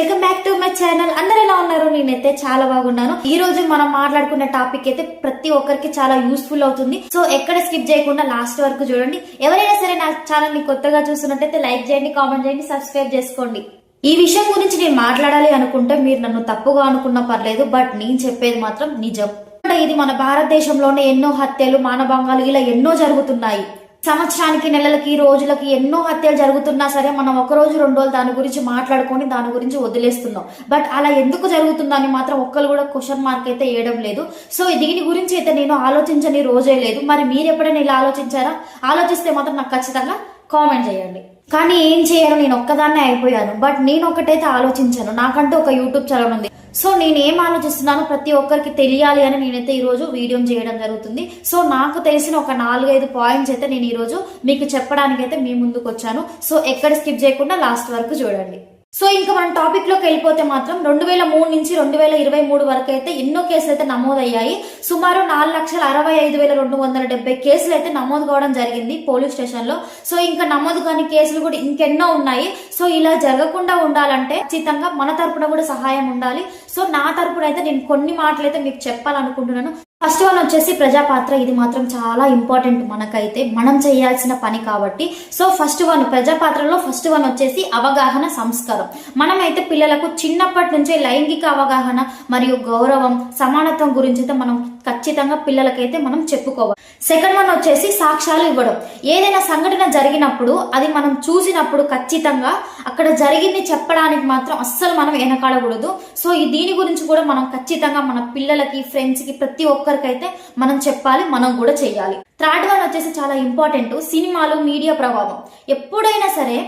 Welcome back to my channel. అందరు ఎలా ఉన్నారు? నేనైతే చాలా బాగున్నాను. ఈ రోజు మనం మాట్లాడుకున్న టాపిక్ అయితే ప్రతి ఒక్కరికి చాలా యూస్ఫుల్ అవుతుంది. సో ఎక్కడ స్కిప్ చేయకుండా లాస్ట్ వరకు చూడండి. ఎవరైనా సరే నా ఛానల్ని కొత్తగా చూస్తున్నట్టయితే లైక్ చేయండి కామెంట్ చేయండి సబ్స్క్రైబ్ చేసుకోండి. ఈ విషయం గురించి నేను మాట్లాడాలి అనుకుంటే మీరు నన్ను తప్పుగా అనుకున్నా పర్లేదు బట్ నేను చెప్పేది మాత్రం నిజం. ఇది మన భారతదేశంలోనే ఎన్నో హత్యలు మానభంగాలు ఇలా ఎన్నో జరుగుతున్నాయి. సంవత్సరానికి నెలలకి రోజులకి ఎన్నో హత్యలు జరుగుతున్నా సరే మనం ఒక రోజు రెండు రోజులు దాని గురించి మాట్లాడుకొని దాని గురించి వదిలేస్తున్నాం. బట్ అలా ఎందుకు జరుగుతుందని మాత్రం ఒక్కరు కూడా క్వశ్చన్ మార్క్ అయితే వేయడం లేదు. సో దీని గురించి అయితే నేను ఆలోచించని రోజే లేదు. మరి మీరు ఎప్పుడైనా ఇలా ఆలోచించారా? ఆలోచిస్తే మాత్రం నాకు ఖచ్చితంగా కామెంట్ చేయండి. కానీ ఏం చేయను నేను ఒక్కదాన్నే అయిపోయాను. బట్ నేను ఒకటైతే ఆలోచించాను. నాకంటూ ఒక యూట్యూబ్ ఛానల్ ఉంది. సో నేను ఏం ఆలోచిస్తున్నానో ప్రతి ఒక్కరికి తెలియాలి అని నేనైతే ఈరోజు వీడియో చేయడం జరుగుతుంది. సో నాకు తెలిసిన ఒక నాలుగైదు పాయింట్స్ అయితే నేను ఈ రోజు మీకు చెప్పడానికి అయితే మీ ముందుకు వచ్చాను సో ఎక్కడ స్కిప్ చేయకుండా లాస్ట్ వరకు చూడండి. సో ఇంకా మన టాపిక్లోకి వెళ్ళిపోతే మాత్రం రెండు వేల మూడు నుంచి రెండు వేల ఇరవై మూడు వరకు అయితే ఎన్నో కేసులు అయితే నమోదయ్యాయి. సుమారు నాలుగు లక్షల అరవై ఐదు వేల రెండు వందల డెబ్బై కేసులు అయితే నమోదు కావడం జరిగింది పోలీస్ స్టేషన్లో సో ఇంకా నమోదు కాని కేసులు కూడా ఇంకెన్నో ఉన్నాయి. సో ఇలా జరగకుండా ఉండాలంటే ఖచ్చితంగా మన తరపున కూడా సహాయం ఉండాలి. సో నా తరపున అయితే నేను కొన్ని మాటలు అయితే మీకు చెప్పాలనుకుంటున్నాను. ఫస్ట్ వన్ వచ్చేసి ప్రజాపాత్ర ఇది మాత్రం చాలా ఇంపార్టెంట్ మనకైతే. మనం చేయాల్సిన పని కాబట్టి. సో ఫస్ట్ వన్ ప్రజాపాత్రలో ఫస్ట్ వన్ వచ్చేసి అవగాహన సంస్కారం. మనమైతే పిల్లలకు చిన్నప్పటి నుంచే లైంగిక అవగాహన మరియు గౌరవం సమానత్వం గురించి అయితే మనం ఖచ్చితంగా పిల్లలకైతే మనం చెప్పుకోవాలి. సెకండ్ వన్ వచ్చేసి సాక్ష్యాలు ఇవ్వడం. ఏదైనా సంఘటన జరిగినప్పుడు అది మనం చూసినప్పుడు ఖచ్చితంగా అక్కడ జరిగింది చెప్పడానికి మాత్రం అస్సలు మనం వెనకాడకూడదు. సో ఈ దీని గురించి కూడా మనం ఖచ్చితంగా మన పిల్లలకి ఫ్రెండ్స్కి ప్రతి ఒక్కరికైతే మనం చెప్పాలి మనం కూడా చేయాలి థర్డ్ వన్ వచ్చేసి చాలా ఇంపార్టెంట్ సినిమాలు మీడియా ప్రభావం ఎప్పుడైనా సరే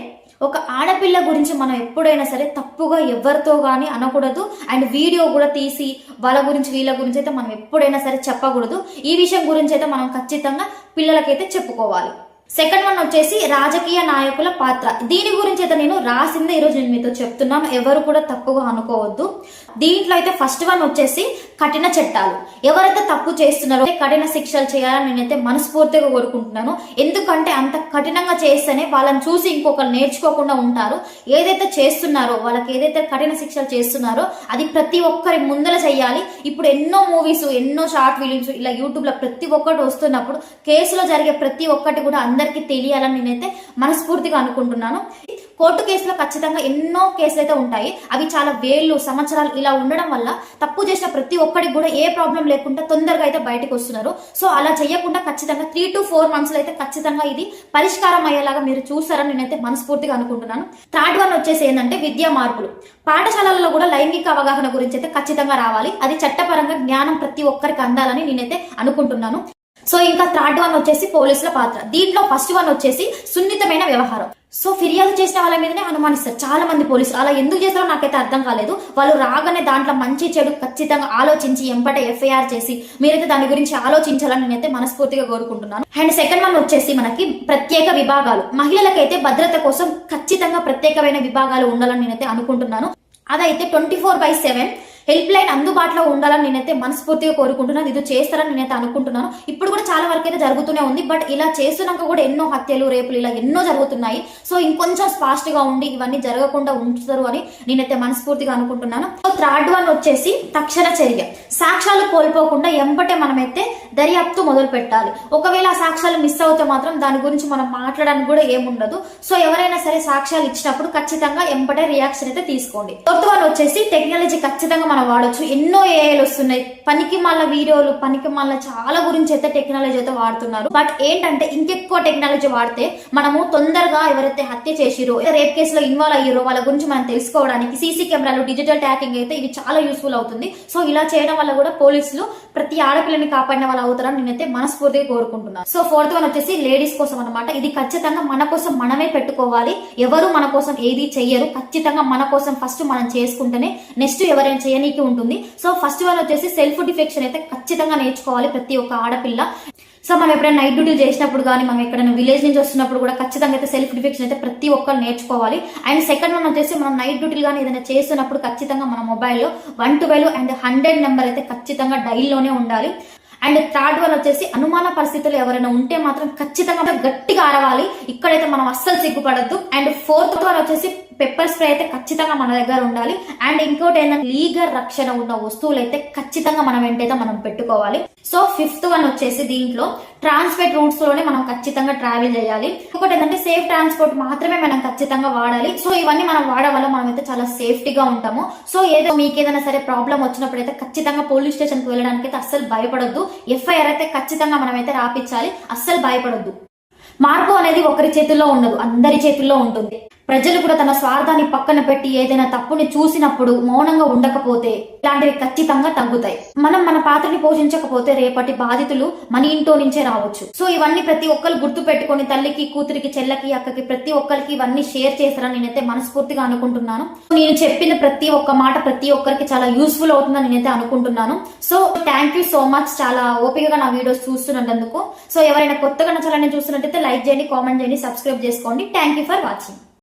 ఒక ఆడపిల్ల గురించి మనం ఎప్పుడైనా సరే తప్పుగా ఎవరితో కానీ అనకూడదు. అండ్ వీడియో కూడా తీసి వాళ్ళ గురించి వీళ్ళ గురించి అయితే మనం ఎప్పుడైనా సరే చెప్పకూడదు. ఈ విషయం గురించి అయితే మనం ఖచ్చితంగా పిల్లలకైతే చెప్పుకోవాలి. సెకండ్ వన్ వచ్చేసి రాజకీయ నాయకుల పాత్ర. దీని గురించి అయితే నేను రాసిందే ఈరోజు నేను మీతో చెప్తున్నాను. ఎవరు కూడా తప్పుగా అనుకోవద్దు. దీంట్లో అయితే ఫస్ట్ వన్ వచ్చేసి కఠిన చట్టాలు. ఎవరైతే తప్పు చేస్తున్నారో కఠిన శిక్షలు చేయాలని నేనైతే మనస్ఫూర్తిగా కోరుకుంటున్నాను. ఎందుకంటే అంత కఠినంగా చేస్తేనే వాళ్ళని చూసి ఇంకొకరు నేర్చుకోకుండా ఉంటారు. ఏదైతే చేస్తున్నారో వాళ్ళకి ఏదైతే కఠిన శిక్షలు చేస్తున్నారో అది ప్రతి ఒక్కరి ముందర చేయాలి ఇప్పుడు ఎన్నో మూవీస్ ఎన్నో షార్ట్ ఫిలిమ్స్ ఇలా యూట్యూబ్లో ప్రతి ఒక్కటి వస్తున్నప్పుడు కేసులో జరిగే ప్రతి ఒక్కటి కూడా అందరికీ తెలియాలని నేనైతే మనస్ఫూర్తిగా అనుకుంటున్నాను. కోర్టు కేసులో ఖచ్చితంగా ఎన్నో కేసులు అయితే ఉంటాయి. అవి చాలా వేళ్ళు సంవత్సరాలు ఇలా ఉండడం వల్ల తప్పు చేసిన ప్రతి ఒక్కడికి కూడా ఏ ప్రాబ్లం లేకుండా తొందరగా అయితే బయటకు వస్తున్నారు. సో అలా చేయకుండా ఖచ్చితంగా త్రీ టు ఫోర్ మంత్స్లో అయితే ఖచ్చితంగా ఇది పరిష్కారం అయ్యేలాగా మీరు చూస్తారని నేనైతే మనస్ఫూర్తిగా అనుకుంటున్నాను. థర్డ్ వన్ వచ్చేసి ఏంటంటే విద్యా మార్పులు. పాఠశాలల్లో కూడా లైంగిక అవగాహన గురించి అయితే ఖచ్చితంగా రావాలి. అది చట్టపరంగా జ్ఞానం ప్రతి ఒక్కరికి అందాలని నేనైతే అనుకుంటున్నాను. సో ఇంకా థర్డ్ వన్ వచ్చేసి పోలీసుల పాత్ర. దీంట్లో ఫస్ట్ వన్ వచ్చేసి సున్నితమైన వ్యవహారం. సో ఫిర్యాదు చేసిన వాళ్ళ మీదనే అనుమానిస్తారు. చాలా మంది పోలీసులు. అలా ఎందుకు చేస్తారో నాకైతే అర్థం కాలేదు. వాళ్ళు రాగానే దాంట్లో మంచి చెడు ఖచ్చితంగా ఆలోచించి ఎంపట ఎఫ్ఐఆర్ చేసి మీరైతే దాని గురించి ఆలోచించాలని నేనైతే మనస్ఫూర్తిగా కోరుకుంటున్నాను. అండ్ సెకండ్ వన్ వచ్చేసి మనకి ప్రత్యేక విభాగాలు. మహిళలకైతే భద్రత కోసం ఖచ్చితంగా ప్రత్యేకమైన విభాగాలు ఉండాలని నేనైతే అనుకుంటున్నాను. అదైతే twenty four by seven. Help line అందుబాటులో ఉండాలని నేనైతే మనస్ఫూర్తిగా కోరుకుంటున్నాను. ఇది చేస్తారని నేనైతే అనుకుంటున్నాను. ఇప్పుడు కూడా చాలా వరకు అయితే జరుగుతూనే ఉంది. బట్ ఇలా చేస్తున్నాక కూడా ఎన్నో హత్యలు రేపులు ఇలా ఎన్నో జరుగుతున్నాయి. సో ఇంకొంచెం ఫాస్ట్గా ఉండి ఇవన్నీ జరగకుండా ఉంచుతారు అని నేనైతే మనస్ఫూర్తిగా అనుకుంటున్నాను. సో థర్డ్ వన్ వచ్చేసి తక్షణ చర్య. సాక్ష్యాలు కోల్పోకుండా ఎంబటే మనమైతే దర్యాప్తు మొదలు పెట్టాలి. ఒకవేళ ఆ సాక్ష్యాలు మిస్ అవుతే మాత్రం దాని గురించి మనం మాట్లాడడానికి కూడా ఏముండదు. సో ఎవరైనా సరే సాక్ష్యాలు ఇచ్చినప్పుడు ఖచ్చితంగా ఎంబటే రియాక్షన్ అయితే తీసుకోండి. ఫోర్త్ వన్ వచ్చేసి టెక్నాలజీ ఖచ్చితంగా మనం వాడొచ్చు. ఎన్నో ఏఐలు వస్తున్నాయి. పనికి మళ్ళీ వీడియోలు పనికి మళ్ళీ చాలా గురించి అయితే టెక్నాలజీ అయితే వాడుతున్నారు. బట్ ఏంటంటే ఇంకెక్కువ టెక్నాలజీ వాడితే మనము తొందరగా ఎవరైతే హత్య చేసిరో రేప్ కేసులో ఇన్వాల్వ్ అయ్యారో వాళ్ళ గురించి మనం తెలుసుకోవడానికి సీసీ కెమెరాలు డిజిటల్ ట్యాకింగ్ అయితే ఇవి చాలా యూస్ఫుల్ అవుతుంది. సో ఇలా చేయడం వల్ల కూడా పోలీసులు ప్రతి ఆడపిల్లని కాపాడిన వాళ్ళు అవుతారని నేనైతే మనస్ఫూర్తిగా కోరుకుంటున్నాను. సో ఫోర్త్ వన్ వచ్చేసి లేడీస్ కోసం అనమాట ఇది ఖచ్చితంగా మన కోసం మనమే పెట్టుకోవాలి. ఎవరు మన కోసం ఏది చెయ్యరు ఖచ్చితంగా మన కోసం ఫస్ట్ మనం చేసుకుంటేనే నెక్స్ట్ ఎవరైనా చేయనీకి ఉంటుంది. సో ఫస్ట్ వన్ వచ్చేసి సెల్ఫ్ డిఫెక్షన్ అయితే ఖచ్చితంగా నేర్చుకోవాలి ప్రతి ఒక్క ఆడపిల్ల. సో మనం ఎప్పుడైనా నైట్ డ్యూటీ చేసినప్పుడు కానీ మనం ఎక్కడైనా విలేజ్ నుంచి వస్తున్నప్పుడు కూడా ఖచ్చితంగా అయితే సెల్ఫ్ డిఫెక్షన్ అయితే ప్రతి ఒక్కరు నేర్చుకోవాలి. అండ్ సెకండ్ వన్ వచ్చేసి మనం నైట్ డ్యూటీలు కానీ ఏదైనా చేస్తున్నప్పుడు ఖచ్చితంగా మన మొబైల్లో one twelve and hundred number అయితే ఖచ్చితంగా డైల్లోనే ఉండాలి. అండ్ థర్డ్ వన్ వచ్చేసి అనుమాన పరిస్థితులు ఎవరైనా ఉంటే మాత్రం ఖచ్చితంగా గట్టిగా అరవాలి. ఇక్కడైతే మనం అస్సలు సిగ్గుపడద్దు. అండ్ ఫోర్త్ వన్ వచ్చేసి పెప్పర్ స్ప్రే అయితే ఖచ్చితంగా మన దగ్గర ఉండాలి. అండ్ ఇంకోటి ఏంటంటే లీగల్ రక్షణ ఉన్న వస్తువులు అయితే ఖచ్చితంగా మనం ఏంటైతే మనం పెట్టుకోవాలి. సో ఫిఫ్త్ వన్ వచ్చేసి దీంట్లో ట్రాన్స్పోర్ట్ రూట్స్లోనే మనం ఖచ్చితంగా ట్రావెల్ చేయాలి. ఇంకోటి ఏంటంటే సేఫ్ ట్రాన్స్పోర్ట్ మాత్రమే మనం ఖచ్చితంగా వాడాలి. సో ఇవన్నీ మనం వాడడం వల్ల మనం అయితే చాలా సేఫ్టీగా ఉంటాము. సో ఏదో మీకు ఏదైనా సరే ప్రాబ్లం వచ్చినప్పుడు అయితే ఖచ్చితంగా పోలీస్ స్టేషన్కి వెళ్ళడానికి అయితే అస్సలు భయపడొద్దు. ఎఫ్ఐఆర్ అయితే ఖచ్చితంగా మనం అయితే రాపించాలి అస్సలు భయపడొద్దు. మార్పు అనేది ఒకరి చేతుల్లో ఉండదు. అందరి చేతుల్లో ఉంటుంది. ప్రజలు కూడా తన స్వార్థాన్ని పక్కన పెట్టి ఏదైనా తప్పుని చూసినప్పుడు మౌనంగా ఉండకపోతే ఇలాంటివి ఖచ్చితంగా తగ్గుతాయి. మనం మన పాత్రని పోషించకపోతే రేపటి బాధితులు మన ఇంట్లో నుంచే రావచ్చు. సో ఇవన్నీ ప్రతి ఒక్కరు గుర్తు పెట్టుకొని తల్లికి కూతురికి చెల్లకి అక్కకి ప్రతి ఒక్కరికి ఇవన్నీ షేర్ చేస్తారని నేనైతే మనస్ఫూర్తిగా అనుకుంటున్నాను. నేను చెప్పిన ప్రతి ఒక్క మాట ప్రతి ఒక్కరికి చాలా యూస్ఫుల్ అవుతుందని నేనైతే అనుకుంటున్నాను. So thank you so much చాలా ఓపికగా నా వీడియోస్ చూస్తున్నందుకు. సో ఎవరైనా కొత్తగా నా ఛానల్ చూస్తున్నట్టయితే లైక్ చేయండి కామెంట్ చేయండి సబ్స్క్రైబ్ చేసుకోండి. Thank you for watching